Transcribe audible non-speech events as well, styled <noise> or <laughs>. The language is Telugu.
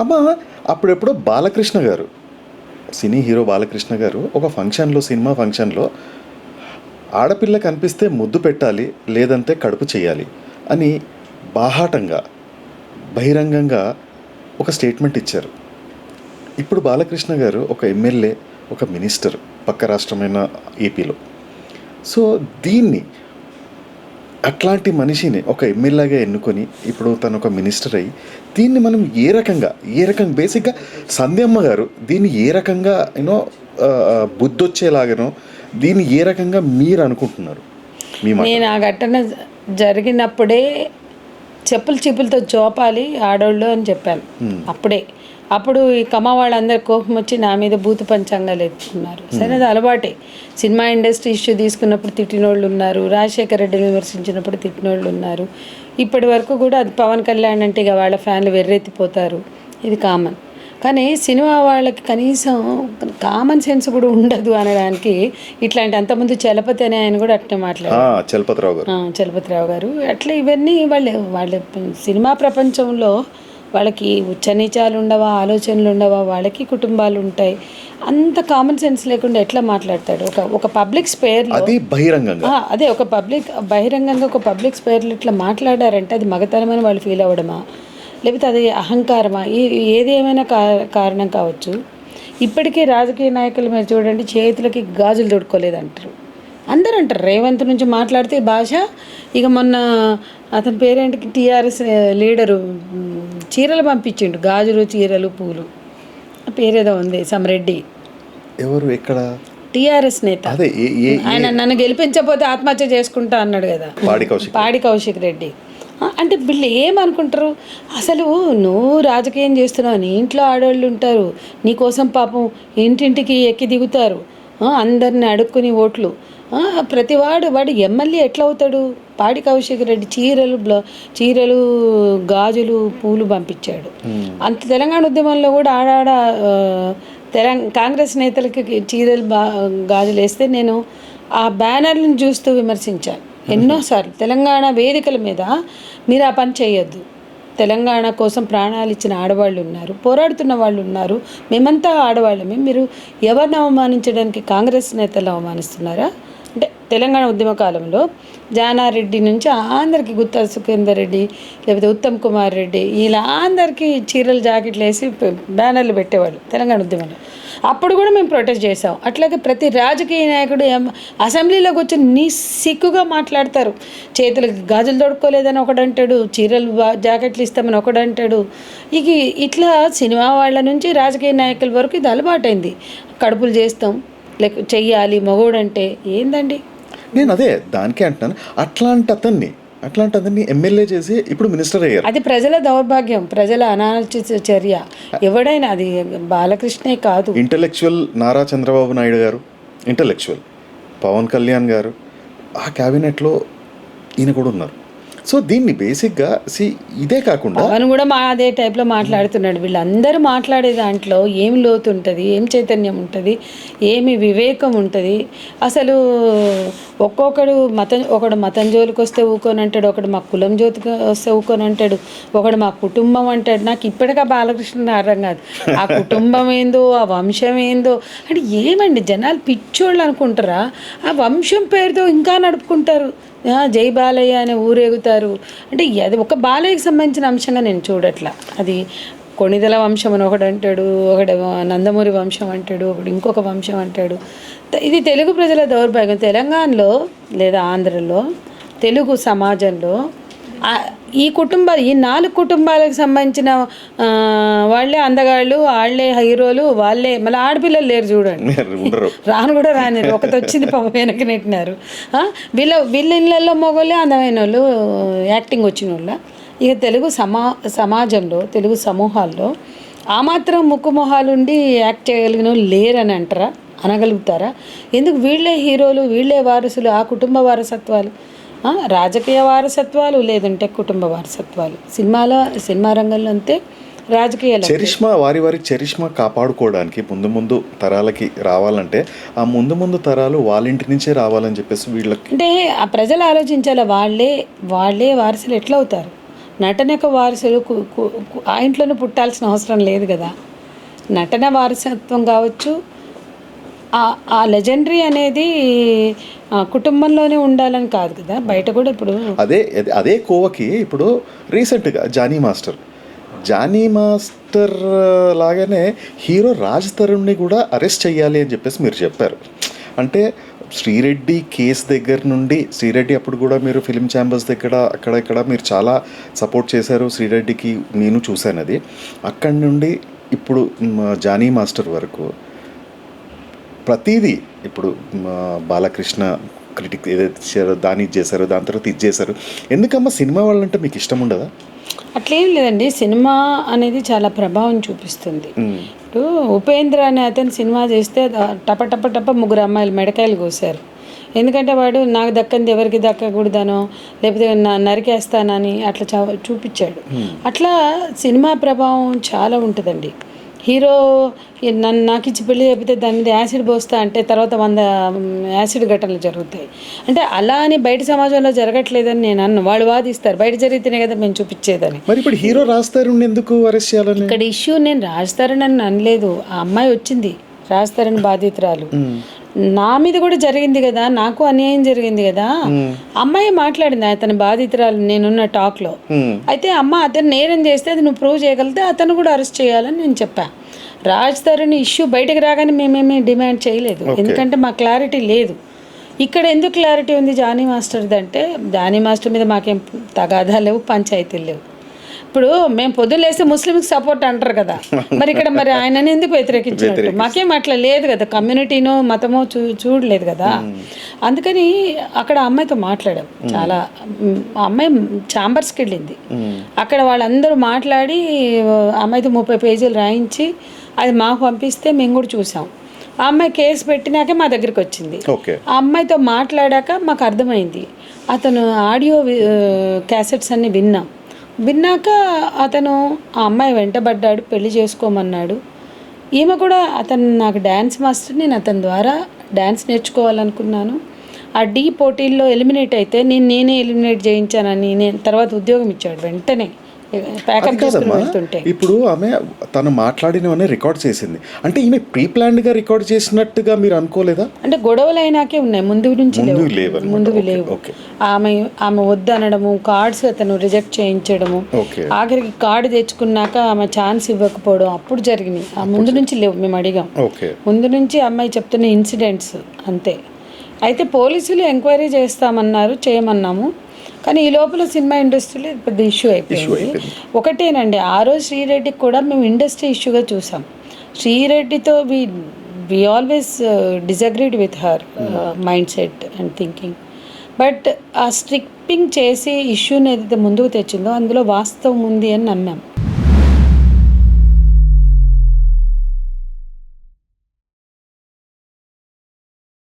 అమ్మ అప్పుడెప్పుడో బాలకృష్ణ గారు సినీ హీరో బాలకృష్ణ గారు ఒక ఫంక్షన్లో సినిమా ఫంక్షన్లో ఆడపిల్ల కనిపిస్తే ముద్దు పెట్టాలి లేదంటే కడుపు చేయాలి అని బాహాటంగా బహిరంగంగా ఒక స్టేట్మెంట్ ఇచ్చారు. ఇప్పుడు బాలకృష్ణ గారు ఒక ఎమ్మెల్యే ఒక మినిస్టర్ పక్క రాష్ట్రమైన ఏపీలో. సో దీన్ని అట్లాంటి మనిషిని ఒక ఎమ్మెల్యేగా ఎన్నుకొని ఇప్పుడు తను ఒక మినిస్టర్ అయ్యి దీన్ని మనం ఏ రకంగా ఏ రకంగా బేసిక్గా సంధ్యమ్మ గారు దీన్ని ఏ రకంగా యూనో బుద్ధొచ్చేలాగానో దీన్ని ఏ రకంగా మీరు అనుకుంటున్నారు? నేను ఆ ఘటన జరిగినప్పుడే చెప్పులు చిప్పులతో చూపాలి ఆడోళ్ళు అని చెప్పాను. అప్పుడే. అప్పుడు ఈ కమ్మ వాళ్ళందరి కోపం వచ్చి నా మీద భూత పంచాంగాలు ఎత్తుకున్నారు. సరే అది అలవాటే. సినిమా ఇండస్ట్రీ ఇష్యూ తీసుకున్నప్పుడు తిట్టినోళ్ళు ఉన్నారు రాజశేఖర రెడ్డిని విమర్శించినప్పుడు తిట్టినోళ్ళు ఉన్నారు ఇప్పటి వరకు కూడా అది పవన్ కళ్యాణ్ అంటే ఇక వాళ్ళ ఫ్యాన్లు వెర్రెత్తిపోతారు. ఇది కామన్. కానీ సినిమా వాళ్ళకి కనీసం కామన్ సెన్స్ కూడా ఉండదు అనడానికి ఇట్లాంటి అంతకుముందు చలపతి అనే ఆయన కూడా అట్నే మాట్లాడారు. చలపతిరావు గారు. చలపతిరావు గారు. అట్లా ఇవన్నీ వాళ్ళ వాళ్ళ సినిమా ప్రపంచంలో వాళ్ళకి ఉచ్చనీచాలు ఉండవా ఆలోచనలు ఉండవా వాళ్ళకి కుటుంబాలు ఉంటాయి. అంత కామన్ సెన్స్ లేకుండా ఎట్లా మాట్లాడతాడు? ఒక ఒక పబ్లిక్ స్పేర్లో అది బహిరంగంగా. అదే ఒక పబ్లిక్ బహిరంగంగా ఒక పబ్లిక్ స్పేర్లో ఇట్లా మాట్లాడారంటే అది మగతనమని వాళ్ళు ఫీల్ అవ్వడమా? లేకపోతే అది అహంకారమా? ఈ- ఏది ఏమైనా కారణం కావచ్చు. ఇప్పటికీ రాజకీయ నాయకులు మీరు చూడండి చేతులకి గాజులు తొడుక్కోలేదు అంటారు అందరూ అంటారు రేవంత్ నుంచి మాట్లాడితే భాష ఇక మొన్న అతని పేరేంటి? టీఆర్ఎస్ లీడరు చీరలు పంపించిండు గాజులు చీరలు పూలు. పేరేదో ఉంది సమరెడ్డి ఎవరు ఎక్కడ? టీఆర్ఎస్ నేత. ఆయన నన్ను గెలిపించకపోతే ఆత్మహత్య చేసుకుంటా అన్నాడు కదా. పాడి కౌశిక్ రెడ్డి. అంటే వీళ్ళు ఏమనుకుంటారు? అసలు నువ్వు రాజకీయం చేస్తున్నావు నీ ఇంట్లో ఆడవాళ్ళు ఉంటారు నీ కోసం పాపం ఇంటింటికి ఎక్కి దిగుతారు. అందరిని అడుక్కుని ఓట్లు. ప్రతివాడు వాడు ఎమ్మెల్యే ఎట్లా అవుతాడు పాడి కౌశిక్ రెడ్డి చీరలు బ్ల చీరలు గాజులు పూలు పంపించాడు. అంత తెలంగాణ ఉద్యమంలో కూడా ఆడాడ తెలంగాణ కాంగ్రెస్ నేతలకి చీరలు బా గాజులు వేస్తే నేను ఆ బ్యానర్లను చూస్తూ విమర్శించాను. ఎన్నోసార్లు తెలంగాణ వేదికల మీద మీరు ఆ పని చేయొద్దు. తెలంగాణ కోసం ప్రాణాలు ఇచ్చిన ఆడవాళ్ళు ఉన్నారు పోరాడుతున్న వాళ్ళు ఉన్నారు. మేమంతా ఆడవాళ్ళమే. మీరు ఎవరిని అవమానించడానికి కాంగ్రెస్ నేతలు అవమానిస్తున్నారా? అంటే తెలంగాణ ఉద్యమ కాలంలో జానారెడ్డి నుంచి అందరికీ గుత్తా సుఖేందర్ రెడ్డి లేకపోతే ఉత్తమ్ కుమార్ రెడ్డి ఇలా అందరికీ చీరలు జాకెట్లు వేసి బ్యానర్లు పెట్టేవాళ్ళు తెలంగాణ ఉద్యమంలో. అప్పుడు కూడా మేము ప్రొటెస్ట్ చేసాం అట్లాగే ప్రతి రాజకీయ నాయకుడు అసెంబ్లీలోకి వచ్చి నీ మాట్లాడతారు. చేతులకు గాజులు తొడుక్కోలేదని ఒకడంటాడు చీరలు జాకెట్లు ఇస్తామని ఒకడంటాడు. ఇక ఇట్లా సినిమా వాళ్ళ నుంచి రాజకీయ నాయకుల వరకు ఇది అలవాటైంది. కడుపులు చేస్తాం లేక చెయ్యాలి మగోడంటే ఏందండి? నేను అదే దానికే అంటున్నాను. అట్లాంటి అతన్ని అట్లాంటి అతన్ని ఎమ్మెల్యే చేసి ఇప్పుడు మినిస్టర్ అయ్యారు. అది ప్రజల దౌర్భాగ్యం ప్రజల అనాలోచిత చర్య. ఎవడైనా అది బాలకృష్ణే కాదు. ఇంటలెక్చువల్ నారా చంద్రబాబు నాయుడు గారు ఇంటలెక్చువల్. పవన్ కళ్యాణ్ గారు ఆ క్యాబినెట్లో ఈయన కూడా ఉన్నారు. సో దీన్ని బేసిక్గా సి ఇదే కాకుండా అతను కూడా మా అదే టైప్లో మాట్లాడుతున్నాడు. వీళ్ళందరూ మాట్లాడే దాంట్లో ఏం లోతు ఉంటుంది ఏం చైతన్యం ఉంటుంది ఏమి వివేకం ఉంటుంది? అసలు ఒక్కొక్కడు మతం ఒకడు మతం జోలికి వస్తే ఊకొని అంటాడు ఒకడు మా కులం జ్యోతికి వస్తే ఊకొని అంటాడు ఒకడు మా కుటుంబం అంటాడు. నాకు ఇప్పటికా బాలకృష్ణ అర్థం కాదు. ఆ కుటుంబం ఏందో ఆ వంశం ఏందో అంటే ఏమండి జనాలు పిచ్చోళ్ళు అనుకుంటారా? ఆ వంశం పేరుతో ఇంకా నడుపుకుంటారు. జై బాలయ్య అని ఊరేగుతారు. అంటే అది ఒక బాలయ్యకి సంబంధించిన అంశంగా నేను చూడట్లా. అది కొణిదల వంశం అని ఒకడు అంటాడు ఒకడు నందమూరి వంశం అంటాడు ఒకడు ఇంకొక వంశం అంటాడు. ఇది తెలుగు ప్రజల దౌర్భాగ్యం. తెలంగాణలో లేదా ఆంధ్రలో తెలుగు సమాజంలో ఈ కుటుంబ ఈ నాలుగు కుటుంబాలకు సంబంధించిన వాళ్ళే అందగాళ్ళు వాళ్ళే హీరోలు వాళ్ళే మళ్ళీ ఆడపిల్లలు లేరు చూడండి. <laughs> రాను కూడా రానిరు. ఒకటి వచ్చింది పాపం వెనక్కి నెట్టినారు. వీళ్ళ వీళ్ళ ఇళ్ళల్లో మొగోళ్ళే అందమైన వాళ్ళు యాక్టింగ్ వచ్చిన వాళ్ళ ఇక తెలుగు సమా సమాజంలో తెలుగు సమూహాల్లో ఆ మాత్రం ముక్కు మొహాలుండి యాక్ట్ చేయగలిగిన వాళ్ళు లేరని అంటారా? అనగలుగుతారా? ఎందుకు వీళ్ళే హీరోలు వీళ్ళే వారసులు ఆ కుటుంబ వారసత్వాలు? రాజకీయ వారసత్వాలు లేదంటే కుటుంబ వారసత్వాలు. సినిమాలో సినిమా రంగంలో అంతే రాజకీయాలు చరిష్మా వారి వారి చరిష్మా కాపాడుకోవడానికి ముందు ముందు తరాలకి రావాలంటే ఆ ముందు ముందు తరాలు వాళ్ళ ఇంటి నుంచే రావాలని చెప్పేసి వీళ్ళకి అంటే ఆ ప్రజలు ఆలోచించాలి? వాళ్ళే వాళ్ళే వారసులు ఎట్లా అవుతారు నటనకు వారసులు కు- కు- కు- ఆ ఇంట్లోనే పుట్టాల్సిన అవసరం లేదు కదా. నటన వారసత్వం కావచ్చు ఆ- లెజెండరీ అనేది కుటుంబంలోనే ఉండాలని కాదు కదా? బయట కూడా ఇప్పుడు అదే అదే- కోవకి ఇప్పుడు రీసెంట్గా జానీ మాస్టర్. జానీ మాస్టర్ లాగానే హీరో రాజ్ తరుణ్ని కూడా అరెస్ట్ చేయాలి అని చెప్పేసి మీరు చెప్పారు. అంటే శ్రీరెడ్డి కేసు దగ్గర నుండి శ్రీరెడ్డి అప్పుడు కూడా మీరు ఫిలిం ఛాంబర్స్ దగ్గర అక్కడ ఇక్కడ మీరు చాలా సపోర్ట్ చేశారు శ్రీరెడ్డికి నేను చూశాను అది అక్కడి నుండి ఇప్పుడు జానీ మాస్టర్ వరకు ప్రతిదీ ఇప్పుడు బాలకృష్ణ క్రిటిక్ ఏదైతే చేశారో దాన్ని ఇది చేశారో దాని తర్వాత ఇది చేశారు. ఎందుకమ్మా సినిమా వాళ్ళంటే మీకు ఇష్టం ఉండదా? అట్లేం లేదండి. సినిమా అనేది చాలా ప్రభావం చూపిస్తుంది. ఇప్పుడు ఉపేంద్ర అనే అతను సినిమా చేస్తే టప టప టప ముగ్గురు అమ్మాయిలు మెడకాయలు కోసారు ఎందుకంటే వాడు నాకు దక్కంది ఎవరికి దక్కకూడదనో లేకపోతే నా నరికేస్తానని అట్లా చూపించాడు. అట్లా సినిమా ప్రభావం చాలా ఉంటుందండి. హీరో నన్ను నాకు ఇచ్చి పెళ్ళి చెబితే దాని మీద యాసిడ్ పోస్తా అంటే తర్వాత వంద యాసిడ్ ఘటనలు జరుగుతాయి. అంటే అలా అని బయట సమాజంలో జరగట్లేదని నేను అన్న. వాళ్ళు వాదిస్తారు. బయట జరిగితేనే కదా మేము చూపించేదని. మరి ఇప్పుడు హీరో రాస్తారు ఎందుకు అరెస్ట్ చేయాలని? ఇక్కడ ఇష్యూ నేను రాజతారని అనలేదు. ఆ అమ్మాయి వచ్చింది. రాజతారని బాధితురాలు. నా మీద కూడా జరిగింది కదా నాకు అన్యాయం జరిగింది కదా. అమ్మాయి మాట్లాడింది అతని బాధితురాలు నేనున్న టాక్లో Hmm. అయితే అమ్మ అతను నేరం చేస్తే అది నువ్వు ప్రూవ్ చేయగలిగితే అతను కూడా అరెస్ట్ చేయాలని నేను చెప్పా. రాజ్ తరుణ్ ఇష్యూ బయటకు రాగానే మేమేమీ డిమాండ్ చేయలేదు. ఎందుకంటే మా క్లారిటీ లేదు. ఇక్కడ ఎందుకు క్లారిటీ ఉంది జానీ మాస్టర్ది అంటే జానీ మాస్టర్ మీద మాకేం తగాదా లేవు పంచాయతీలు లేవు. ఇప్పుడు మేము పొద్దున్న లేస్తే ముస్లింకి సపోర్ట్ అంటారు కదా. మరి ఇక్కడ మరి ఆయనని ఎందుకు వ్యతిరేకించినట్టు? మాకేం అట్లా లేదు కదా. కమ్యూనిటీనో మతమో చూ చూడలేదు కదా. అందుకని అక్కడ అమ్మాయితో మాట్లాడాం చాలా. అమ్మాయి ఛాంబర్స్కి వెళ్ళింది. అక్కడ వాళ్ళందరూ మాట్లాడి అమ్మాయితో ముప్పై పేజీలు రాయించి అది మాకు పంపిస్తే మేము కూడా చూసాం. ఆ అమ్మాయి కేసు పెట్టినాకే మా దగ్గరికి వచ్చింది. ఆ అమ్మాయితో మాట్లాడాక మాకు అర్థమైంది. అతను ఆడియో క్యాసెట్స్ అన్ని విన్నాం. విన్నాక అతను ఆ అమ్మాయి వెంటబడ్డాడు పెళ్ళి చేసుకోమన్నాడు. ఈమె కూడా అతను నాకు డ్యాన్స్ మాస్టర్ నేను అతని ద్వారా డ్యాన్స్ నేర్చుకోవాలనుకున్నాను. ఆ డీ పోటీల్లో ఎలిమినేట్ అయితే నేను నేనే ఎలిమినేట్ చేయించానని నేను తర్వాత ఉద్యోగం ఇచ్చాడు వెంటనే. ఇప్పుడు ఆమె తను మాట్లాడినవన్నీ రికార్డ్ చేసింది. అంటే ఈమె ప్రీ ప్లాన్డ్గా రికార్డ్ చేసినట్టుగా మీరు అనుకోలేదా? అంటే గొడవలు అయినాకే ఉన్నాయి. ముందు నుంచి ముందు లేవు. ఓకే, లేవు. ఆమె ఆమె వద్దనడము కార్డ్స్ అతను రిజెక్ట్ చేయించడము ఆఖరికి కార్డు తెచ్చుకున్నాక ఆమె ఛాన్స్ ఇవ్వకపోవడం అప్పుడు జరిగినాయి. ఆ ముందు నుంచి లేవు మేము అడిగాం. ముందు నుంచి అమ్మాయి చెప్తున్న ఇన్సిడెంట్స్ అంతే. అయితే పోలీసులు ఎంక్వైరీ చేస్తామన్నారు చేయమన్నాము. కానీ ఈ లోపల సినిమా ఇండస్ట్రీలో పెద్ద ఇష్యూ అయిపోయింది. అయిపోయింది. ఒకటేనండి ఆ రోజు శ్రీరెడ్డికి కూడా మేము ఇండస్ట్రీ ఇష్యూగా చూసాం. శ్రీరెడ్డితో we we always disagreed with her mindset and thinking but ఆ స్ట్రిప్పింగ్ చేసి ఇష్యూని ఏదైతే ముందుకు తెచ్చిందో అందులో వాస్తవం ఉంది అని నమ్మాం.